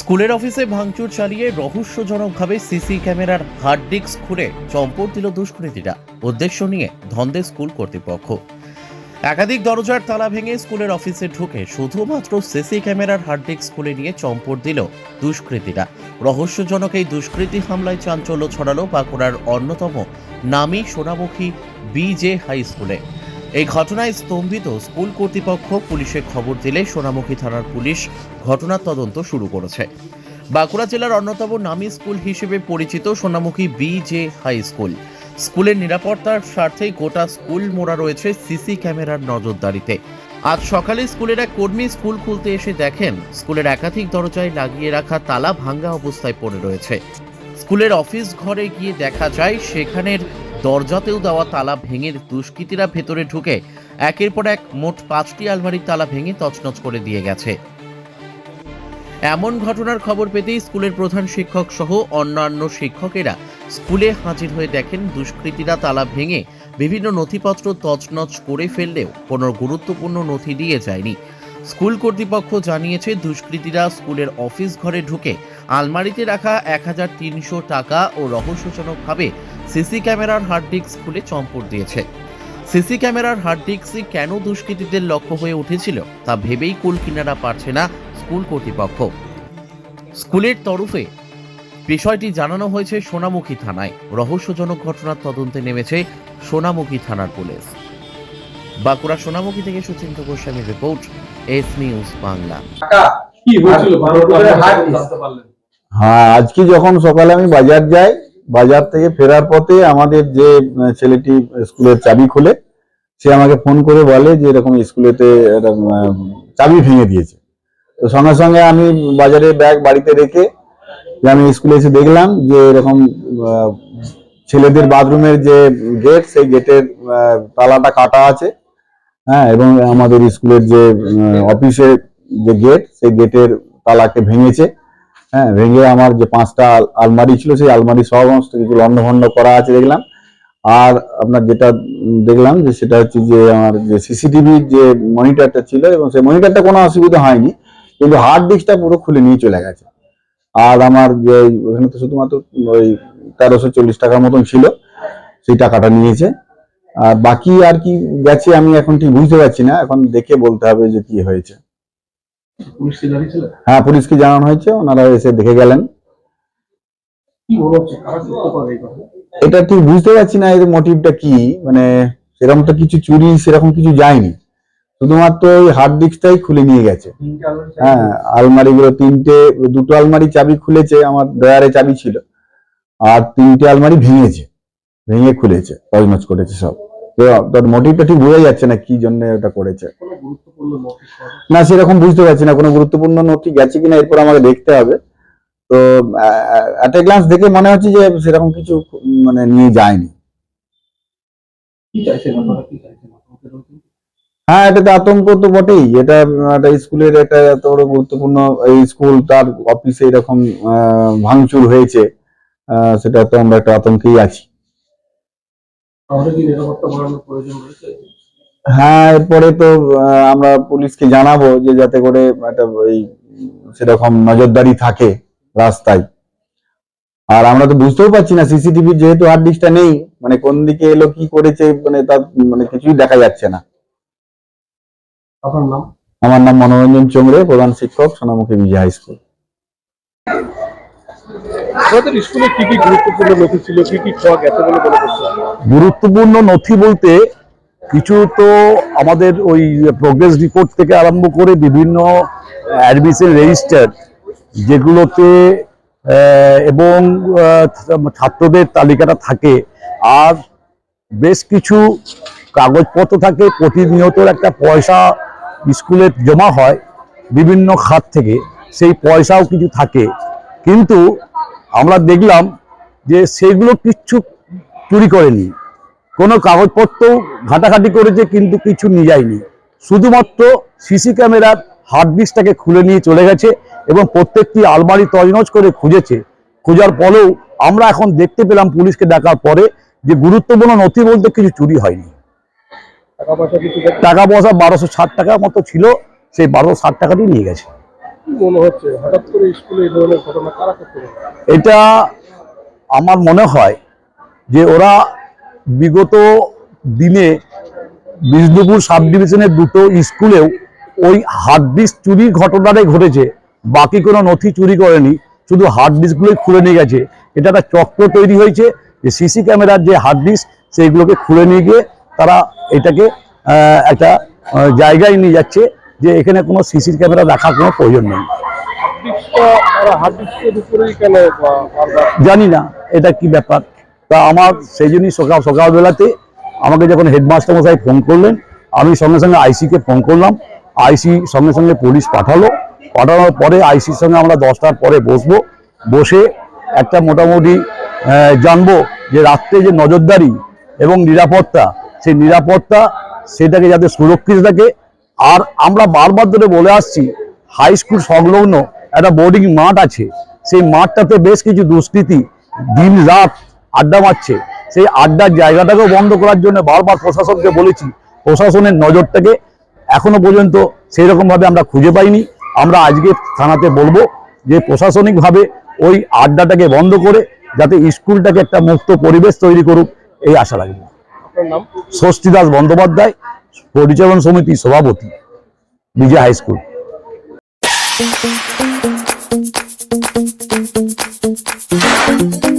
স্কুলের অফিসে ভাঙচুর চালিয়ে রহস্যজনকভাবে সিসি ক্যামেরার হার্ড ডিস্ক খুলে চম্পট দিল দুষ্কৃতীরা। উদ্দেশ্য নিয়ে ধন্দে স্কুল কর্তৃপক্ষ। একাধিক দরজার তালা ভেঙে স্কুলের অফিসে ঢুকে শুধুমাত্র সিসি ক্যামেরার হার্ড ডিস্ক খুলে নিয়ে চম্পট দিল দুষ্কৃতীরা। রহস্যজনক এই দুষ্কৃতী হামলায় চাঞ্চল্য ছড়ালো বাঁকুড়ার অন্যতম নামী সোনামুখী বিজে হাই স্কুলে। এই ঘটনায় স্তম্ভিত স্কুল কর্তৃপক্ষ পুলিশে খবর দিলে সোনামুখী থানার পুলিশ ঘটনার তদন্ত শুরু করেছে। বাঁকুড়া জেলার অন্যতম নামী স্কুল হিসেবে পরিচিত Sonamukhi B J high school স্কুলের নিরাপত্তার স্বার্থেই গোটা স্কুল মোড়া রয়েছে সিসি ক্যামেরার নজরদারিতে। আজ সকালে স্কুলের এক কর্মী স্কুল খুলতে এসে দেখেন, স্কুলের একাধিক দরজায় লাগিয়ে রাখা তালা ভাঙ্গা অবস্থায় পড়ে রয়েছে। স্কুলের অফিস ঘরে গিয়ে দেখা যায়, সেখানের দরজাতেও দেওয়া তালা ভেঙে দুষ্কৃতীরা ভেতরে ঢুকে একের পর এক মোট পাঁচটি আলমারির তালা ভেঙে তছনছ করে দিয়ে গেছে। এমন ঘটনার খবর পেতেই স্কুলের প্রধান শিক্ষক সহ অন্যান্য শিক্ষকেরা স্কুলে হাজির হয়ে দেখেন দুষ্কৃতীরা তালা ভেঙে বিভিন্ন নথিপত্র তছনছ করে ফেললেও কোনো গুরুত্বপূর্ণ নথি দিয়ে যায়নি। স্কুল কর্তৃপক্ষ জানিয়েছে, দুষ্কৃতীরা স্কুলের অফিস ঘরে ঢুকে আলমারিতে রাখা এক হাজার তিনশো টাকা ও রহস্যজনকভাবে সিসি ক্যামেরার হার্ড ডিস্ক খুলে চম্পট দিয়েছে। সিসি ক্যামেরার হার্ড ডিস্কই কেন দুষ্কৃতীদের লক্ষ্য হয়ে উঠেছিল তা ভেবেই কুল কিনারা পারছে না স্কুল কর্তৃপক্ষ। স্কুলের তরফে বিষয়টি জানানো হয়েছে সোনামুখী থানায়। রহস্যজনক ঘটনার তদন্তে নেমেছে সোনামুখী থানার পুলিশ। বাঁকুড়া সোনামুখী থেকে সুচিন্ত গোস্বামীর রিপোর্ট এস নিউজ বাংলা। হ্যাঁ আজকে যখন সকালে আমি বাজার যাই বাজার থেকে ফেরার পথে আমাদের যে ছেলেটি স্কুলের চাবি খুলে, সে আমাকে ফোন করে বলে যে, এরকম স্কুলেতে চাবি ভেঙে দিয়েছে। তো সঙ্গে সঙ্গে আমি বাজারে ব্যাগ বাড়িতে রেখে আমি স্কুলে এসে দেখলাম যে, এরকম ছেলেদের বাথরুমের যে গেট, সেই গেটের তালাটা কাটা আছে। হ্যাঁ এবং আমাদের স্কুলের যে অফিসের যে গেট, সেই গেটের তালাকে ভেঙেছে। হ্যাঁ ভেঙে আমার যে পাঁচটা আলমারি ছিল, সেই আলমারি সমস্ত কিছু লন্ডভন্ড করা আছে দেখলাম। আর আপনার যেটা দেখলাম যে সেটা হচ্ছে যে আমার যে সিসিটিভির যে মনিটরটা ছিল এবং সেই মনিটরটা কোনো অসুবিধা হয়নি, কিন্তু হার্ড ডিস্কটা পুরো খুলে নিয়ে চলে গেছে। আর আমার যে ওখানে তো শুধুমাত্র ওই তেরোশো চল্লিশ টাকার মতন ছিল, সেই টাকাটা নিয়েছে। আর বাকি আর কি গেছে আমি এখন ঠিক বুঝতে পারছি না, এখন দেখে বলতে হবে যে কি হয়েছে পুলিশ কি দাঁড়িয়ে ছিল হ্যাঁ পুলিশকে জানানো হয়েছে ওনারা এসে দেখে গেলেন। এটা ঠিক বুঝতে পারছি না এর মোটিভটা কি? মানে সেরকম তো কিছু চুরি সেরকম কিছু যায়নি। শুধুমাত্র ওই হার্ড ডিস্কটাই খুলে নিয়ে গেছে। তিনটে আলমারি হ্যাঁ আলমারিগুলো তিনটে দুটো আলমারি চাবি খুলেছে আমার ড্রয়ারে চাবি ছিল। আর তিনটে আলমারি ভেঙেছে ভেঙে খুলেছে তজনজ করেছে সব। তার মোটিভটা ঠিক বোঝা যাচ্ছে না কি জন্য ওটা করেছে। না সেরকম বুঝতে পারছি না কোনো গুরুত্বপূর্ণ নথি গেছে কিনা এরপর আমাকে দেখতে হবে। তো অ্যাট এ গ্লান্স দেখে মনে হচ্ছে যে সেরকম কিছু মানে নিয়ে যায়নি? হ্যাঁ এটা তো আতঙ্ক তো বটেই। এটা একটা স্কুলের একটা এত বড় গুরুত্বপূর্ণ স্কুল তার অফিসে এরকম ভাঙচুর হয়েছে। সেটা তো আমরা একটা আতঙ্কেই আছি। আমাদের কি নিরাপত্তা বাড়ানোর প্রয়োজন রয়েছে? হ্যাঁ এরপরে তো আমরা পুলিশকে জানাব যে যাতে করে একটা ওই সেরকম নজরদারি থাকে রাস্তায়। আর আমরা তো বুঝতেও পারছি না সিসিটিভি যেহেতু হার্ড ডিস্কটা নেই মানে কোন দিকে এলো কি করেছে মানে তার মানে কিছুই দেখা যাচ্ছে না। আপনার নাম? আমার নাম মনোরঞ্জন চোংরে প্রধান শিক্ষক সোনামুখী বিজয় হাই স্কুল। গুরুত্বপূর্ণ নথি গুরুত্বপূর্ণ নথি বলতে কিছু তো আমাদের ওই প্রোগ্রেস রিপোর্ট থেকে আরম্ভ করে বিভিন্ন অ্যাডমিশন রেজিস্টার যেগুলোতে এবং ছাত্রদের তালিকাটা থাকে। আর বেশ কিছু কাগজপত্র থাকে প্রতিনিয়ত একটা পয়সা স্কুলে জমা হয় বিভিন্ন খাত থেকে। সেই পয়সাও কিছু থাকে। কিন্তু আমরা দেখলাম যে সেগুলো কিচ্ছু চুরি করেনি। কোনো কাগজপত্র ঘাটাঘাটি করেছে কিন্তু কিছু নিয়ে যায়নি। শুধুমাত্র সিসি ক্যামেরার হার্ড ডিস্কটাকে খুলে নিয়ে চলে গেছে এবং প্রত্যেকটি আলমারি তজনজ করে খুঁজেছে। খোঁজার পরেও আমরা এখন দেখতে পেলাম পুলিশকে ডাকার পরে যে গুরুত্বপূর্ণ নথি বলতে কিছু চুরি হয়নি। টাকা পয়সা টাকা পয়সা বারোশো ষাট টাকার মতো ছিল সেই বারোশো ষাট টাকাটি নিয়ে গেছে। মনে হচ্ছে? হঠাৎ করে স্কুলে এই ধরনের ঘটনা কারা করতে এটা আমার মনে হয় যে ওরা বিগত দিনে বিষ্ণুপুর সাব ডিভিশনের দুটো স্কুলেও ওই হার্ড ডিস্ক চুরির ঘটনাটাই ঘটেছে। বাকি কোনো নথি চুরি করেনি, শুধু হার্ড ডিস্কগুলোই খুলে নিয়ে গেছে। এটা একটা চক্র তৈরি হয়েছে যে সিসি ক্যামেরার যে হার্ড ডিস্ক সেইগুলোকে খুলে নিয়ে গিয়ে তারা এটাকে একটা জায়গায় নিয়ে যাচ্ছে। যে এখানে কোনো সিসির ক্যামেরা রাখার কোনো প্রয়োজন নেই। জানি না এটা কি ব্যাপার। তা আমার সেই জন্যই সকাল সকালবেলাতে আমাকে যখন হেডমাস্টার মশাই ফোন করলেন, আমি সঙ্গে সঙ্গে আইসিকে ফোন করলাম। আইসি সঙ্গে সঙ্গে পুলিশ পাঠালো। পাঠানোর পরে আইসির সঙ্গে আমরা দশটার পরে বসবো। বসে একটা মোটামুটি জানব যে রাত্রে যে নজরদারি এবং নিরাপত্তা, সেই নিরাপত্তা, সেটাকে যাতে সুরক্ষিত থাকে আর আমরা বারবার ধরে বলে আসছি হাই স্কুল সংলগ্ন একটা বোর্ডিং মাঠ আছে। সেই মাঠটাতে বেশ কিছু দুষ্কৃতি দিন রাত আড্ডা মারছে। সেই আড্ডার জায়গাটাকেও বন্ধ করার জন্য বারবার প্রশাসনকে বলেছি প্রশাসনের নজরটাকে এখনও পর্যন্ত সেই রকম ভাবে আমরা খুঁজে পাইনি। আমরা আজকে থানাতে বলব যে প্রশাসনিকভাবে ওই আড্ডাটাকে বন্ধ করে যাতে স্কুলটাকে একটা মুক্ত পরিবেশ তৈরি করুক এই আশা রাখব। ষষ্ঠী দাস বন্দ্যোপাধ্যায়। परिचरण समिती सभापती विजय हाईस्कूल Thank you.